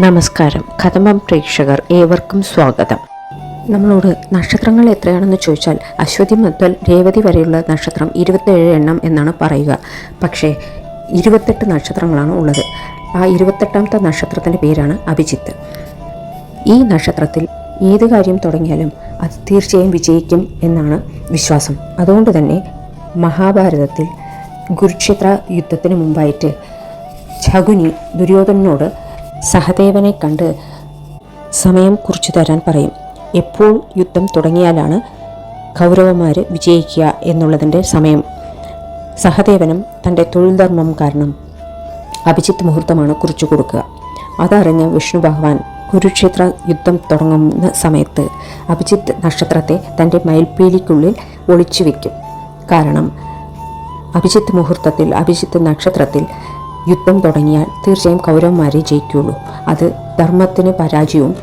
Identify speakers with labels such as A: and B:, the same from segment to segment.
A: നമസ്കാരം. കഥമം പ്രേക്ഷകർ ഏവർക്കും സ്വാഗതം. നമ്മളോട് നക്ഷത്രങ്ങൾ എത്രയാണെന്ന് ചോദിച്ചാൽ അശ്വതി മുതൽ രേവതി വരെയുള്ള നക്ഷത്രം ഇരുപത്തേഴ് എണ്ണം എന്നാണ് പറയുക. പക്ഷേ ഇരുപത്തെട്ട് നക്ഷത്രങ്ങളാണ് ഉള്ളത്. ആ ഇരുപത്തെട്ടാമത്തെ നക്ഷത്രത്തിന്റെ പേരാണ് അഭിജിത്ത്. ഈ നക്ഷത്രത്തിൽ ഏത് കാര്യം തുടങ്ങിയാലും അത് തീർച്ചയായും വിജയിക്കും എന്നാണ് വിശ്വാസം. അതുകൊണ്ട് തന്നെ മഹാഭാരതത്തിൽ കുരുക്ഷേത്ര യുദ്ധത്തിന് മുമ്പായിട്ട് ശകുനി ദുര്യോധനോട് സഹദേവനെ കണ്ട് സമയം കുറിച്ചു തരാൻ പറയും. എപ്പോൾ യുദ്ധം തുടങ്ങിയാലാണ് കൗരവന്മാർ വിജയിക്കുക എന്നുള്ളതിന്റെ സമയം. സഹദേവനും തന്റെ തൊഴിൽ ധർമ്മം കാരണം അഭിജിത്ത് മുഹൂർത്തമാണ് കുറിച്ചു കൊടുക്കുക. അതറിഞ്ഞ് വിഷ്ണു ഭഗവാൻ കുരുക്ഷേത്ര യുദ്ധം തുടങ്ങുന്ന സമയത്ത് അഭിജിത്ത് നക്ഷത്രത്തെ തന്റെ മയിൽപ്പീലിക്കുള്ളിൽ ഒളിച്ചു വയ്ക്കും കാരണം അഭിജിത്ത് മുഹൂർത്തത്തിൽ അഭിജിത്ത് നക്ഷത്രത്തിൽ യുദ്ധം തുടങ്ങിയാൽ തീർച്ചയായും കൗരവന്മാരെ ജയിക്കുകയുള്ളൂ അത് ധർമ്മത്തിന് പരാജയവും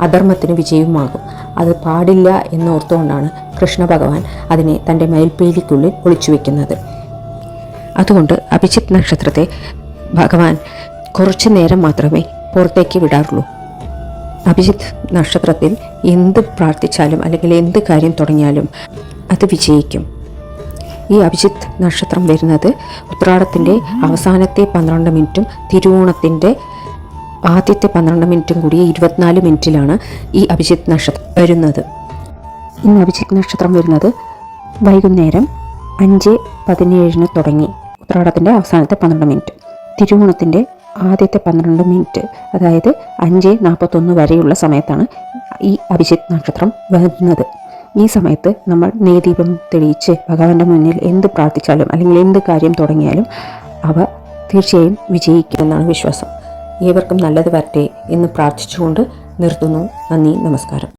A: അധർമ്മത്തിന് വിജയവുമാകും. അത് പാടില്ല എന്നോർത്തുകൊണ്ടാണ് കൃഷ്ണ ഭഗവാൻ അതിനെ തന്റെ മയിൽപ്പീലിക്കുള്ളിൽ ഒളിച്ചു വയ്ക്കുന്നത് അതുകൊണ്ട് അഭിജിത്ത് നക്ഷത്രത്തെ ഭഗവാൻ കുറച്ചു നേരം മാത്രമേ പുറത്തേക്ക് വിടാറുള്ളൂ. അഭിജിത്ത് നക്ഷത്രത്തിൽ എന്ത് പ്രാർത്ഥിച്ചാലും അല്ലെങ്കിൽ എന്ത് കാര്യം തുടങ്ങിയാലും അത് വിജയിക്കും. ഈ അഭിജിത്ത് നക്ഷത്രം വരുന്നത് ഉത്രാടത്തിന്റെ അവസാനത്തെ പന്ത്രണ്ട് മിനിറ്റും തിരുവോണത്തിന്റെ ആദ്യത്തെ പന്ത്രണ്ട് മിനിറ്റും കൂടി ഇരുപത്തിനാല് മിനിറ്റിലാണ് ഈ അഭിജിത്ത് നക്ഷത്രം വരുന്നത്. ഇന്ന് അഭിജിത്ത് നക്ഷത്രം വരുന്നത് വൈകുന്നേരം അഞ്ച് പതിനേഴിന് തുടങ്ങി. ഉത്രാടത്തിന്റെ അവസാനത്തെ പന്ത്രണ്ട് മിനിറ്റ്. തിരുവോണത്തിന്റെ ആദ്യത്തെ പന്ത്രണ്ട് മിനിറ്റ് അതായത് അഞ്ച് നാൽപ്പത്തൊന്ന് വരെയുള്ള സമയത്താണ് ഈ അഭിജിത്ത് നക്ഷത്രം വരുന്നത്. ഈ സമയത്ത് നമ്മൾ നെയ്ദീപം തെളിയിച്ച് ഭഗവാന്റെ മുന്നിൽ എന്ത് പ്രാർത്ഥിച്ചാലും അല്ലെങ്കിൽ എന്ത് കാര്യം തുടങ്ങിയാലും അവ തീർച്ചയായും വിജയിക്കുമെന്നാണ് വിശ്വാസം. ഏവർക്കും നല്ലത് വരട്ടെ എന്ന് പ്രാർത്ഥിച്ചുകൊണ്ട് നിർത്തുന്നു. നന്ദി നമസ്കാരം.